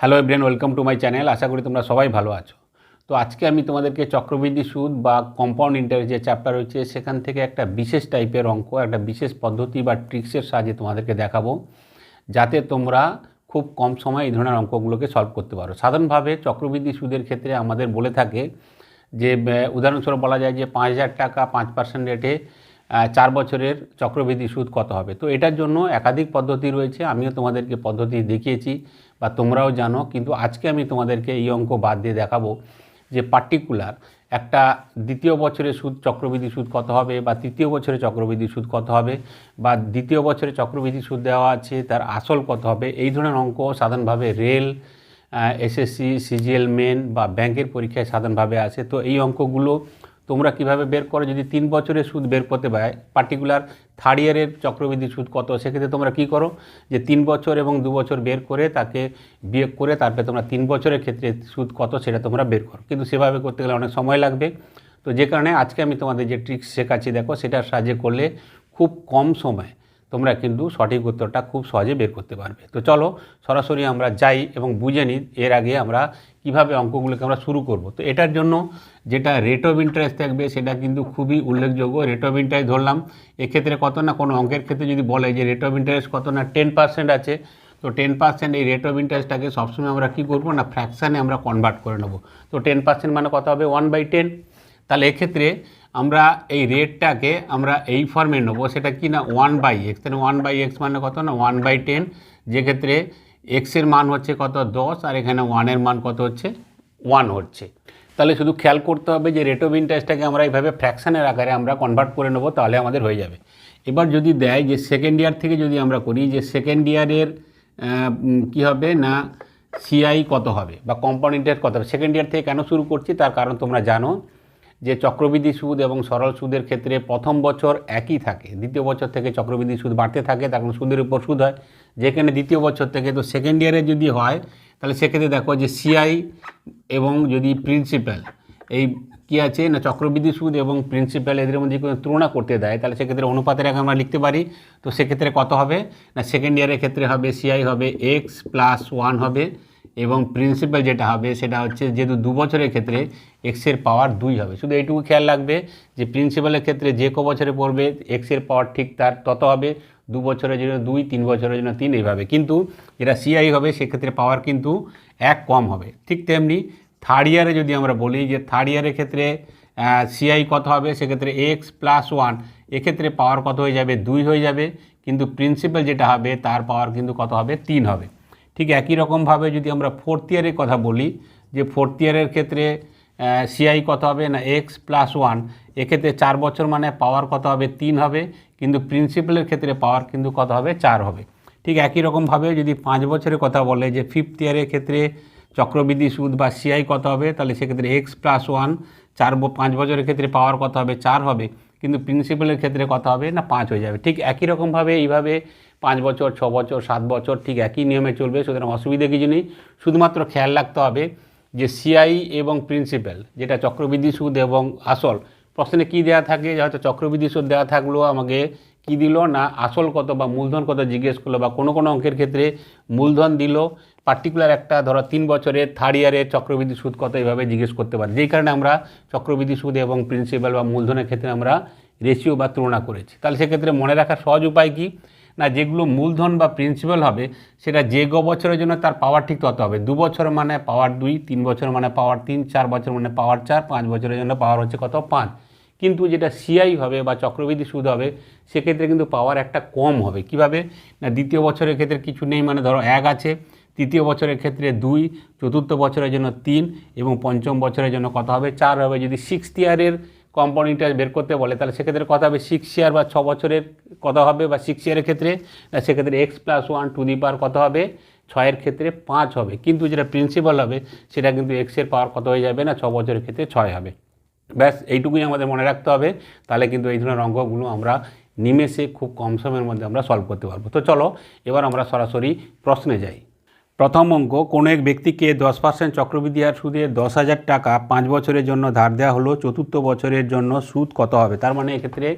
Hello everyone welcome to my channel আশা করি তোমরা সবাই ভালো আছো। তো আজকে আমি তোমাদেরকে চক্রবৃদ্ধি সুদ বা কম্পাউন্ড ইন্টারেস্ট যে চ্যাপ্টার রয়েছে, সেখান থেকে একটা বিশেষ টাইপের অঙ্ক, একটা বিশেষ পদ্ধতি বা ট্রিক্সের সাহায্যে তোমাদেরকে দেখাবো, যাতে তোমরা খুব কম সময়ে এই ধরনের অঙ্কগুলোকে সলভ করতে পারো। সাধারণভাবে চক্রবৃদ্ধি সুদের ক্ষেত্রে আমাদের বলে থাকে যে উদাহরণস্বরূপ বলা যায় যে পাঁচ হাজার টাকা পাঁচ পার্সেন্ট রেটে চার বছরের চক্রবৃদ্ধি সুদ কত হবে? তো এটার জন্য একাধিক পদ্ধতি রয়েছে। আমিও তোমাদেরকে পদ্ধতি দেখিয়েছি। বা তোমরাও জানো, কিন্তু আজকে আমি তোমাদেরকে এই অঙ্ক বাদ দিয়ে দেখাবো যে পার্টিকুলার একটা দ্বিতীয় বছরের সুদ, চক্রবৃদ্ধি সুদ কত হবে বা তৃতীয় বছরে চক্রবৃদ্ধি সুদ কত হবে বা দ্বিতীয় বছরে চক্রবৃদ্ধি সুদ দেওয়া আছে, তার আসল কত হবে, এই ধরনের অঙ্ক সাধারণভাবে রেল এসএসসি, সিজিএল, মেন বা ব্যাংকের পরীক্ষায় সাধারণভাবে আসে। তো এই অঙ্কগুলো তোমরা কীভাবে বের করো? যদি তিন বছরের সুদ বের করতে পারে পার্টিকুলার থার্ড ইয়ারের চক্রবৃদ্ধি সুদ কত? সেক্ষেত্রে তোমরা কি করো? যে তিন বছর এবং দু বছর বের করে তাকে বিয়োগ করে তারপরে তোমরা তিন বছরের ক্ষেত্রে সুদ কত সেটা তোমরা বের করো। কিন্তু সেভাবে করতে গেলে অনেক সময় লাগবে। তো যে কারণে আজকে আমি তোমাদের যে ট্রিক্স শেখাচ্ছি, দেখো সেটার সাহায্যে করলে খুব কম সময় তোমরা কিন্তু সঠিক উত্তরটা খুব সহজে বের করতে পারবে। তো চলো সরাসরি আমরা যাই এবং বুঝে নিই এর আগে আমরা কীভাবে অঙ্কগুলোকে আমরা শুরু করব। তো এটার জন্য যেটা রেট অফ ইন্টারেস্ট থাকবে সেটা কিন্তু খুবই উল্লেখযোগ্য। রেট অফ ইন্টারেস্ট ধরলাম, এক্ষেত্রে কত না কোনো অঙ্কের ক্ষেত্রে যদি বলে যে রেট অফ ইন্টারেস্ট কত না টেন পার্সেন্ট আছে, তো টেন পার্সেন্ট এই রেট অফ ইন্টারেস্টটাকে সবসময় আমরা কী করব না ফ্র্যাকশানে আমরা কনভার্ট করে নেব। তো টেন পার্সেন্ট মানে কত হবে? ওয়ান বাই টেন তাহলে এক্ষেত্রে আমরা এই রেটটাকে আমরা এই ফর্মে নেব। সেটা কি না? One by X. তাহলে ওয়ান বাই এক্স মানে কত না? One by ten. যেক্ষেত্রে এক্সের মান হচ্ছে কত? দশ। আর এখানে ওয়ানের মান কত হচ্ছে? ওয়ান হচ্ছে। তাহলে শুধু খেয়াল করতে হবে যে রেট অফ ইন্টারেস্টটাকে আমরা এইভাবে ফ্র্যাকশানের আকারে আমরা কনভার্ট করে নেব, তাহলে আমাদের হয়ে যাবে। এবার যদি দেয় যে সেকেন্ড ইয়ার থেকে যদি আমরা করি যে সেকেন্ড ইয়ারের কী হবে না? সিআই কত হবে? বা কম্পাউন্ড ইন্টারেস্ট কত হবে? সেকেন্ড ইয়ার থেকে কেন শুরু করছি? তার কারণ তোমরা জানো। যে চক্রবৃদ্ধি সুদ এবং সরল সুদের ক্ষেত্রে প্রথম বছর একই থাকে, দ্বিতীয় বছর থেকে চক্রবৃদ্ধি সুদ বাড়তে থাকে, তার সুদের উপর সুদ হয়। যেখানে দ্বিতীয় বছর থেকে তো সেকেন্ড ইয়ারে যদি হয়, তাহলে সেক্ষেত্রে দেখো যে সিআই এবং যদি প্রিন্সিপাল এই কী আছে না চক্রবৃদ্ধি সুদ এবং প্রিন্সিপাল এদের মধ্যে কোনো তুলনা করতে দেয়, তাহলে সেক্ষেত্রে অনুপাতের আগে আমরা লিখতে পারি। তো সেক্ষেত্রে কত হবে? না সেকেন্ড ইয়ারের ক্ষেত্রে হবে সিআই হবে এক্স প্লাস ওয়ান হবে। এবং প্রিন্সিপাল যেটা হবে, সেটা হচ্ছে যেহেতু দু বছরের ক্ষেত্রে এক্সের পাওয়ার দুই হবে। শুধু এইটুকু খেয়াল রাখবে যে প্রিন্সিপালের ক্ষেত্রে যে ক বছরে পড়বে এক্সের পাওয়ার ঠিক তার তত হবে। দু বছরের জন্য দুই, তিন বছরের জন্য তিন এইভাবে। কিন্তু যেটা সিআই হবে, সেক্ষেত্রে পাওয়ার কিন্তু এক কম হবে। ঠিক তেমনি থার্ড ইয়ারে যদি আমরা বলি যে থার্ড ইয়ারের ক্ষেত্রে সিআই কত হবে, সেক্ষেত্রে এক্স প্লাস ওয়ান এক্ষেত্রে পাওয়ার কত হয়ে যাবে? দুই হয়ে যাবে। কিন্তু প্রিন্সিপাল যেটা হবে, তার পাওয়ার কিন্তু কত হবে? তিন হবে। ঠিক একই রকমভাবে যদি আমরা ফোর্থ ইয়ারের কথা বলি, যে ফোর্থ ইয়ারের ক্ষেত্রে সিআই কত হবে না এক্স প্লাস ওয়ান এক্ষেত্রে চার বছর মানে পাওয়ার কত হবে? তিন হবে। কিন্তু প্রিন্সিপালের ক্ষেত্রে পাওয়ার কিন্তু কত হবে? চার হবে। ঠিক একই রকমভাবে যদি পাঁচ বছরের কথা বলে, যে ফিফথ ইয়ারের ক্ষেত্রে চক্রবৃদ্ধি সুদ বা সিআই কত হবে? তাহলে সেক্ষেত্রে এক্স প্লাস ওয়ান চার পাঁচ বছরের ক্ষেত্রে পাওয়ার কত হবে? চার হবে। কিন্তু প্রিন্সিপালের ক্ষেত্রে কথা হবে, না পাঁচ হয়ে যাবে। ঠিক একই রকমভাবে এইভাবে পাঁচ বছর, ছ বছর, সাত বছর ঠিক একই নিয়মে চলবে, সুতরাং অসুবিধা কিছু নেই। শুধুমাত্র খেয়াল রাখতে হবে যে সিআই এবং প্রিন্সিপাল যেটা চক্রবৃদ্ধি সুদ এবং আসল, প্রশ্নে কী দেওয়া থাকে হয়তো চক্রবৃদ্ধি সুদ দেওয়া থাকলেও আমাকে কি দিল, না আসল কত বা মূলধন কত জিজ্ঞেস করল বা কোনো কোনো অঙ্কের ক্ষেত্রে মূলধন দিল পার্টিকুলার একটা ধরো তিন বছরের থার্ড ইয়ারের চক্রবৃদ্ধি সুদ কত এইভাবে জিজ্ঞেস করতে পারি। যেই কারণে আমরা চক্রবৃদ্ধি সুদ এবং প্রিন্সিপাল বা মূলধনের ক্ষেত্রে আমরা রেশিও বা তুলনা করেছি। তাহলে সেক্ষেত্রে মনে রাখার সহজ উপায় কি? না, যেগুলো মূলধন বা প্রিন্সিপাল হবে, সেটা যে গ বছরের জন্য তার পাওয়ার ঠিক তত হবে। দু বছর মানে পাওয়ার দুই, তিন বছর মানে পাওয়ার তিন, চার বছর মানে পাওয়ার চার, পাঁচ বছরের জন্য পাওয়ার হচ্ছে কত? পাঁচ। কিন্তু যেটা সিআই হবে বা চক্রবৃদ্ধি সুদ হবে, সেক্ষেত্রে কিন্তু পাওয়ার একটা কম হবে। কীভাবে? না, দ্বিতীয় বছরের ক্ষেত্রে কিছু নেই মানে ধরো এক আছে। তৃতীয় বছরের ক্ষেত্রে দুই, চতুর্থ বছরের জন্য তিন এবং পঞ্চম বছরের জন্য কত হবে চার হবে। যদি সিক্সথ ইয়ারের ইন্টারেস্ট বের করতে বলে, তাহলে সেক্ষেত্রে কত হবে সিক্স ইয়ার বা ছ বছরের কত হবে বা সিক্স ইয়ারের ক্ষেত্রে। না, সেক্ষেত্রে X plus one to the power কত হবে, ছয়ের ক্ষেত্রে পাঁচ হবে। কিন্তু যেটা প্রিন্সিপাল হবে, সেটা কিন্তু এক্সের পাওয়ার কত হয়ে যাবে না, ছ বছরের ক্ষেত্রে ছয় হবে। ব্যাস, এইটুকুই আমাদের মনে রাখতে হবে। তাহলে কিন্তু এই ধরনের অঙ্কগুলো আমরা নিমেষে খুব কম সময়ের মধ্যে আমরা সলভ করতে পারব। তো চলো, এবার আমরা সরাসরি প্রশ্নে যাই। প্রথম অঙ্ক, কোনো এক ব্যক্তিকে দশ পার্সেন্ট চক্রবৃদ্ধি হার সুদে দশ হাজার টাকা পাঁচ বছরের জন্য ধার দেওয়া হলো, চতুর্থ বছরের জন্য সুদ কত হবে? তার মানে এক্ষেত্রে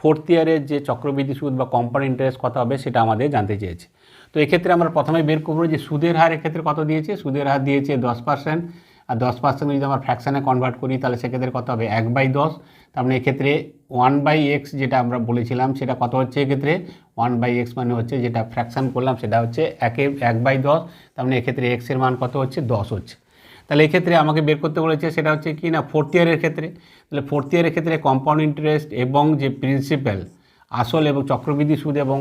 ফোর্থ ইয়ারের যে চক্রবৃদ্ধি সুদ বা কম্পাউন্ড ইন্টারেস্ট কত হবে সেটা আমাদের জানতে চেয়েছে। তো এক্ষেত্রে আমরা প্রথমে বের করব যে সুদের হার এক্ষেত্রে কত দিয়েছে? সুদের হার দিয়েছে দশ পার্সেন্ট আর দশ পার্সেন্ট যদি আমরা ফ্র্যাকশানে কনভার্ট করি, তাহলে সেক্ষেত্রে কত হবে? এক বাই দশ। তার মানে এক্ষেত্রে ওয়ান বাই এক্স যেটা আমরা বলেছিলাম, সেটা কত হচ্ছে এক্ষেত্রে? ওয়ান বাই এক্স মানে হচ্ছে যেটা ফ্র্যাকশান করলাম, সেটা হচ্ছে একে, এক বাই দশ। তার মানে এক্ষেত্রে এক্সের মান কত হচ্ছে? দশ হচ্ছে। তাহলে এক্ষেত্রে আমাকে বের করতে বলেছে, সেটা হচ্ছে কি না? ফোর্থ ইয়ারের ক্ষেত্রে। তাহলে ফোর্থ ইয়ারের ক্ষেত্রে কম্পাউন্ড ইন্টারেস্ট এবং যে প্রিন্সিপাল আসল এবং চক্রবৃদ্ধি সুদ এবং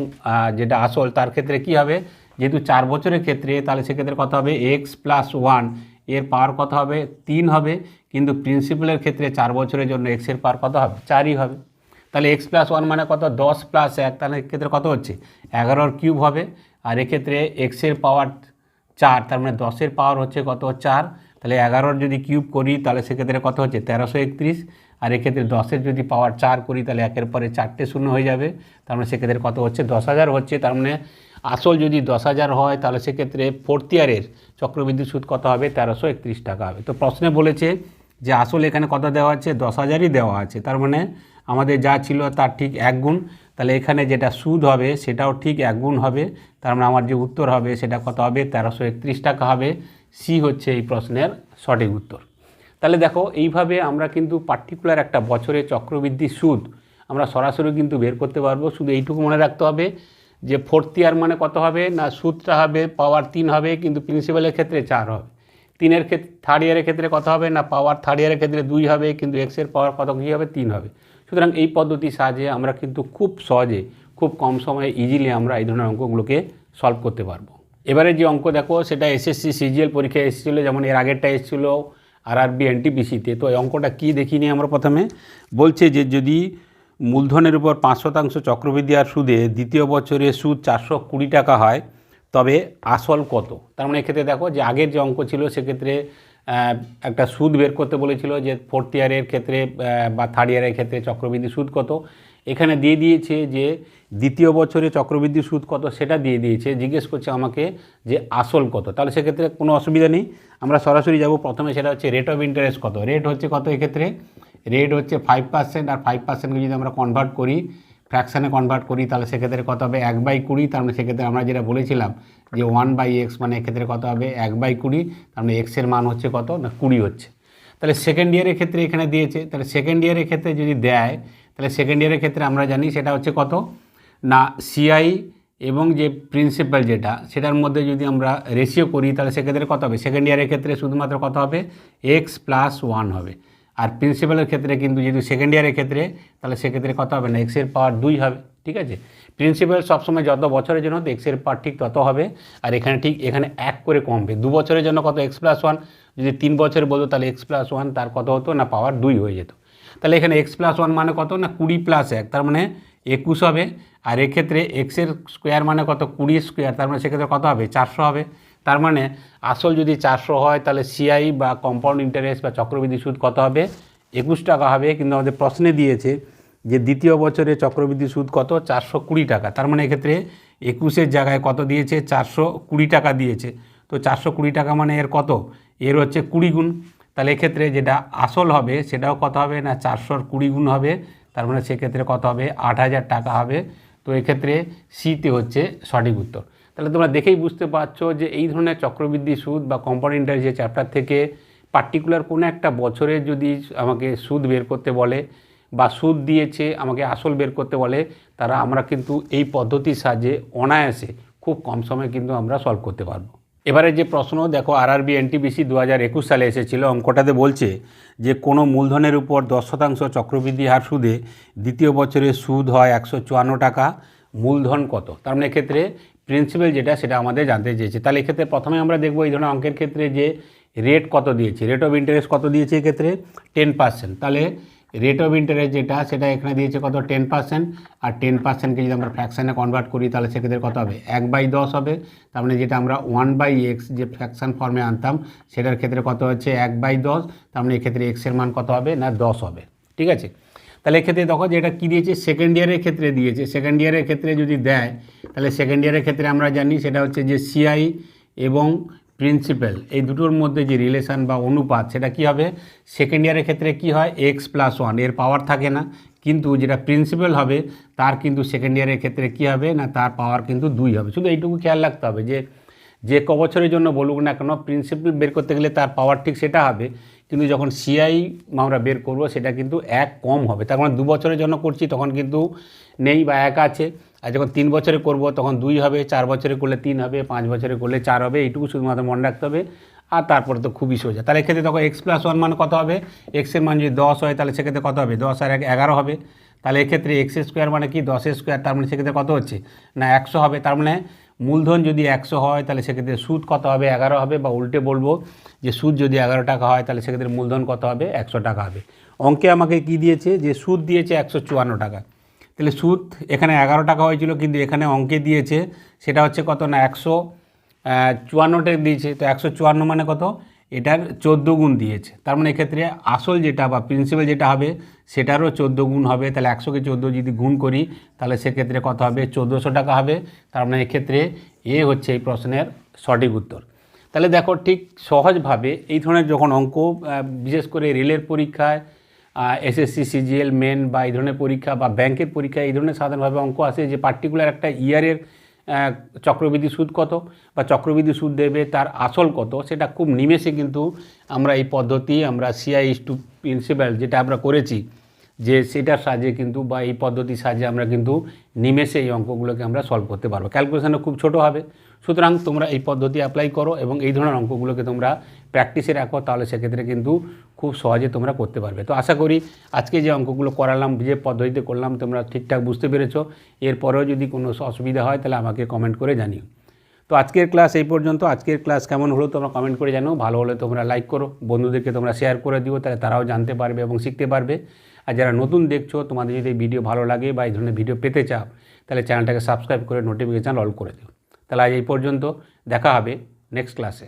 যেটা আসল, তার ক্ষেত্রে কি হবে? যেহেতু চার বছরের ক্ষেত্রে, তাহলে সেক্ষেত্রে কত হবে? এক্স প্লাস ওয়ান এর পাওয়ার কত হবে? তিন হবে। কিন্তু প্রিন্সিপালের ক্ষেত্রে চার বছরের জন্য এক্সের পাওয়ার কত হবে? চারই হবে। তাহলে এক্স প্লাস ওয়ান মানে কত? দশ প্লাস এক। তাহলে এক্ষেত্রে কত হচ্ছে? এগারোর কিউব হবে। আর এক্ষেত্রে এক্সের পাওয়ার চার। তার মানে দশের পাওয়ার হচ্ছে কত? চার। তাহলে এগারোর যদি কিউব করি, তাহলে সেক্ষেত্রে কত হচ্ছে? তেরোশো একত্রিশ। আর এক্ষেত্রে দশের যদি পাওয়ার চার করি, তাহলে একের পরে চারটে শূন্য হয়ে যাবে। তার মানে সেক্ষেত্রে কত হচ্ছে? দশ হাজার হচ্ছে। তার মানে আসল যদি দশ হাজার হয়, তাহলে সেক্ষেত্রে ফোর্থ ইয়ারের চক্রবৃদ্ধি সুদ কত হবে? তেরোশো একত্রিশ টাকা হবে। তো প্রশ্নে বলেছে যে আসল এখানে কত দেওয়া আছে? দশ হাজারই দেওয়া আছে। তার মানে আমাদের যা ছিল তার ঠিক এক গুণ। তাহলে এখানে যেটা সুদ হবে, সেটাও ঠিক এক গুণ হবে। তার মানে আমার যে উত্তর হবে, সেটা কত হবে? তেরোশো একত্রিশ টাকা হবে। সি হচ্ছে এই প্রশ্নের সঠিক উত্তর। তাহলে দেখো, এইভাবে আমরা কিন্তু পার্টিকুলার একটা বছরে চক্রবৃদ্ধি সুদ আমরা সরাসরি কিন্তু বের করতে পারব। শুধু এইটুকু মনে রাখতে হবে যে ফোর্থ ইয়ার মানে কত হবে? না সুদটা হবে পাওয়ার তিন হবে, কিন্তু প্রিন্সিপালের ক্ষেত্রে চার হবে। তিনের ক্ষেত্রে থার্ড ইয়ারের ক্ষেত্রে কত হবে? না পাওয়ার থার্ড ইয়ারের ক্ষেত্রে দুই হবে, কিন্তু এক্সের পাওয়ার কত কী হবে? তিন হবে। সুতরাং এই পদ্ধতির সাহায্যে আমরা কিন্তু খুব সহজে, খুব কম সময়ে ইজিলি আমরা এই ধরনের অঙ্কগুলোকে সলভ করতে পারব। এবারে যে অঙ্ক দেখো, সেটা এসএসসি সিজিএল পরীক্ষায় এসেছিল, যেমন এর আগেরটা এসেছিল আর আরবি এনটিপিসিতে তো এই অঙ্কটা কী দেখিনি আমরা প্রথমে? বলছে যে যদি মূলধনের উপর পাঁচ শতাংশ চক্রবৃদ্ধি আর সুদে দ্বিতীয় বছরে সুদ চারশো কুড়ি টাকা হয়, তবে আসল কত? তার মানে এক্ষেত্রে দেখো যে আগের যে অঙ্ক ছিল, সেক্ষেত্রে একটা সুদ বের করতে বলেছিল যে ফোর্থ ইয়ারের ক্ষেত্রে বা থার্ড ইয়ারের ক্ষেত্রে চক্রবৃদ্ধি সুদ কত? এখানে দিয়ে দিয়েছে যে দ্বিতীয় বছরে চক্রবৃদ্ধি সুদ কত? সেটা দিয়ে দিয়েছে, জিজ্ঞেস করছে আমাকে যে আসল কত। তাহলে সেক্ষেত্রে কোনো অসুবিধা নেই, আমরা সরাসরি যাব। প্রথমে সেটা হচ্ছে রেট অফ ইন্টারেস্ট কত? রেট হচ্ছে কত এক্ষেত্রে? রেট হচ্ছে ফাইভ পার্সেন্ট আর ফাইভ পার্সেন্টকে যদি আমরা কনভার্ট করি ফ্র্যাকশানে কনভার্ট করি, তাহলে সেক্ষেত্রে কত হবে? এক বাই কুড়ি, তার মানে সেক্ষেত্রে আমরা যেটা বলেছিলাম যে ওয়ান বাই এক্স মানে এক্ষেত্রে কত হবে? এক বাই কুড়ি, তার মানে এক্সের মান হচ্ছে কত? না, কুড়ি হচ্ছে। তাহলে সেকেন্ড ইয়ারের ক্ষেত্রে এখানে দিয়েছে, তাহলে সেকেন্ড ইয়ারের ক্ষেত্রে যদি দেয়, তাহলে সেকেন্ড ইয়ারের ক্ষেত্রে আমরা জানি সেটা হচ্ছে কত? না সিআই এবং যে প্রিন্সিপাল যেটা, সেটার মধ্যে যদি আমরা রেশিও করি, তাহলে সেক্ষেত্রে কত হবে? সেকেন্ড ইয়ারের ক্ষেত্রে শুধুমাত্র কত হবে? এক্স প্লাস ওয়ান হবে। আর প্রিন্সিপালের ক্ষেত্রে কিন্তু যেহেতু সেকেন্ড ইয়ারের ক্ষেত্রে, তাহলে সেক্ষেত্রে কত হবে না? এক্সের পাওয়ার দুই হবে, ঠিক আছে? প্রিন্সিপাল সবসময় যত বছরের জন্য হতো এক্সের পাওয়ার ঠিক তত হবে। আর এখানে ঠিক, এখানে এক করে কমবে। দু বছরের জন্য কত? এক্স প্লাস ওয়ান যদি তিন বছর বলতো, তাহলে এক্স প্লাস ওয়ান তার কত হতো? না পাওয়ার দুই হয়ে যেত। তাহলে এখানে এক্স প্লাস ওয়ান মানে কত? না, কুড়ি প্লাস এক। তার মানে একুশ হবে। আর এক্ষেত্রে এক্সের স্কোয়ার মানে কত? কুড়ি স্কোয়ার তার মানে সেক্ষেত্রে কত হবে? চারশো হবে। তার মানে আসল যদি চারশো হয়, তাহলে সিআই বা কম্পাউন্ড ইন্টারেস্ট বা চক্রবৃদ্ধি সুদ কত হবে? একুশ টাকা হবে, কিন্তু আমাদের প্রশ্নে দিয়েছে যে দ্বিতীয় বছরে চক্রবৃদ্ধি সুদ কত? চারশো কুড়ি টাকা। তার মানে এক্ষেত্রে একুশের জায়গায় কত দিয়েছে? চারশো কুড়ি টাকা দিয়েছে। তো চারশো কুড়ি টাকা মানে এর কত? এর হচ্ছে কুড়ি গুণ। তাহলে এক্ষেত্রে যেটা আসল হবে, সেটাও কত হবে না চারশোর কুড়ি গুণ হবে? তার মানে সেক্ষেত্রে কত হবে? আট হাজার টাকা হবে। তো এক্ষেত্রে সিতে হচ্ছে সঠিক উত্তর। তাহলে তোমরা দেখেই বুঝতে পারছ যে এই ধরনের চক্রবৃদ্ধি সুদ বা কম্পাউন্ড ইন্টারেস্ট যে চ্যাপ্টার থেকে পার্টিকুলার কোনো একটা বছরে যদি আমাকে সুদ বের করতে বলে বা সুদ দিয়েছে, আমাকে আসল বের করতে বলে, তারা আমরা কিন্তু এই পদ্ধতির সাহায্যে অনায়াসে খুব কম সময়ে কিন্তু আমরা সলভ করতে পারব। এবারে যে প্রশ্ন, দেখো আর আরআরবি এনটিবিসি দু হাজার একুশ সালে এসেছিল, অঙ্কটাতে বলছে যে কোনো মূলধনের উপর দশ শতাংশ চক্রবৃদ্ধি হার সুদে দ্বিতীয় বছরে সুদ হয় একশো চুয়ান্ন টাকা, মূলধন কত? তার মানে এক্ষেত্রে প্রিন্সিপাল যেটা সেটা আমাদের জানতে চেয়েছে। তাহলে এক্ষেত্রে প্রথমে আমরা দেখব এই ধরনের অঙ্কের ক্ষেত্রে যে রেট কত দিয়েছে। রেট অফ ইন্টারেস্ট কত দিয়েছে এক্ষেত্রে? টেন পার্সেন্ট তাহলে রেট অফ ইন্টারেস্ট যেটা, সেটা এখানে দিয়েছে কত? টেন পার্সেন্ট আর টেন পার্সেন্টকে যদি আমরা ফ্র্যাকশানে কনভার্ট করি, তাহলে সেক্ষেত্রে কত হবে? এক বাই দশ হবে। তার মানে যেটা আমরা ওয়ান বাই এক্স যে ফ্র্যাকশান ফর্মে আনতাম, সেটার ক্ষেত্রে কত হচ্ছে? এক বাই দশ। তার মানে এক্ষেত্রে এক্সের মান কত হবে? না, দশ হবে। ঠিক আছে? তাহলে এক্ষেত্রে দেখো যে এটা কী দিয়েছে? সেকেন্ড ইয়ারের ক্ষেত্রে দিয়েছে। সেকেন্ড ইয়ারের ক্ষেত্রে যদি দেয়, তাহলে সেকেন্ড ইয়ারের ক্ষেত্রে আমরা জানি সেটা হচ্ছে যে সিআই এবং প্রিন্সিপাল এই দুটোর মধ্যে যে রিলেশন বা অনুপাত, সেটা কি হবে? সেকেন্ড ইয়ারের ক্ষেত্রে কি হয়? এক্স প্লাস ওয়ানের পাওয়ার থাকে না। কিন্তু যেটা প্রিন্সিপাল হবে, তার কিন্তু সেকেন্ড ইয়ারের ক্ষেত্রে কী হবে? না, তার পাওয়ার কিন্তু দুই হবে। শুধু এইটুকু খেয়াল রাখতে হবে যে যে ক বছরের জন্য বলুক না কেন প্রিন্সিপাল বের করতে গেলে তার পাওয়ার ঠিক সেটা হবে। কিন্তু যখন সিআই আমরা বের করব, সেটা কিন্তু এক কম হবে। তার মানে দু বছরের জন্য করছি, তখন কিন্তু নেই বা এক আছে। আর যখন তিন বছরে করব, তখন দুই হবে, চার বছরে করলে তিন হবে, পাঁচ বছরে করলে চার হবে, এইটুকু শুধুমাত্র মনে রাখতে হবে। আর তারপরে তো খুবই সোজা। তাহলে এক্ষেত্রে তখন এক্স প্লাস ওয়ান মানে কত হবে? এক্সের মান যদি দশ হয়, তাহলে সেক্ষেত্রে কত হবে? দশ আর এক এগারো হবে। তাহলে এক্ষেত্রে এক্স স্কোয়ার মানে কি? দশের স্কোয়ার তার মানে সেক্ষেত্রে কত হচ্ছে? না, একশো হবে। তার মানে মূলধন যদি একশো হয়, তাহলে সেক্ষেত্রে সুদ কত হবে? এগারো হবে বা উল্টে বলব যে সুদ যদি এগারো টাকা হয়, তাহলে সেক্ষেত্রে মূলধন কত হবে? একশো টাকা হবে। অঙ্কে আমাকে কি দিয়েছে? যে সুদ দিয়েছে একশো চুয়ান্ন টাকা। তাহলে সুদ এখানে এগারো টাকা হয়েছিল, কিন্তু এখানে অঙ্কে দিয়েছে, সেটা হচ্ছে কত না? একশো চুয়ান্নটা দিয়েছে। তো একশো চুয়ান্ন মানে কত? এটার চোদ্দ গুণ দিয়েছে। তার মানে এক্ষেত্রে আসল যেটা বা প্রিন্সিপাল যেটা হবে, সেটারও চোদ্দ গুণ হবে। তাহলে একশোকে চোদ্দ যদি গুণ করি, তাহলে সেক্ষেত্রে কত হবে? চোদ্দোশো টাকা হবে। তার মানে এক্ষেত্রে এ হচ্ছে এই প্রশ্নের সঠিক উত্তর। তাহলে দেখো ঠিক সহজভাবে এই ধরনের যখন অঙ্ক বিশেষ করে রেলের পরীক্ষায় এসএসসি সিজিএল মেন বা এই ধরনের পরীক্ষা বা ব্যাংকের পরীক্ষা এই ধরনের সাধারণভাবে অঙ্ক আসে যে পার্টিকুলার একটা ইয়ারের চক্রবৃদ্ধি সুদ কত বা চক্রবৃদ্ধি সুদ দেবে, তার আসল কত, সেটা খুব নিমেষে কিন্তু আমরা এই পদ্ধতি, আমরা সিআই টু প্রিন্সিপাল যেটা আমরা করেছি, যে সেটার সাহায্যে কিন্তু বা এই পদ্ধতির সাহায্যে আমরা কিন্তু নিমেষে এই অঙ্কগুলোকে আমরা সলভ করতে পারব। ক্যালকুলেশনও খুব ছোট হবে। সুতরাং তোমরা এই পদ্ধতি অ্যাপ্লাই করো এবং এই ধরনের অঙ্কগুলোকে তোমরা প্র্যাকটিসে রাখো, তাহলে সেক্ষেত্রে কিন্তু খুব সহজে তোমরা করতে পারবে। তো আশা করি আজকে যে অঙ্কগুলো করালাম, যে পদ্ধতিতে করলাম, তোমরা ঠিকঠাক বুঝতে পেরেছ। এরপরেও যদি কোনো অসুবিধা হয়, তাহলে আমাকে কমেন্ট করে জানিও। তো আজকের ক্লাস এই পর্যন্ত। আজকের ক্লাস কেমন হলো তোমরা কমেন্ট করে জানো ভালো হলে তোমরা লাইক করো। বন্ধুদেরকে তোমরা শেয়ার করে দিও, তাহলে তারাও জানতে পারবে এবং শিখতে পারবে। আর যারা নতুন দেখছ, তোমাদের যদি ভিডিও ভালো লাগে বা এই ধরনের ভিডিও পেতে চাও, তাহলে চ্যানেলটাকে সাবস্ক্রাইব করে নোটিফিকেশান অল করে দিও। তাহলে আজ এই পর্যন্ত দেখা হবে নেক্সট ক্লাসে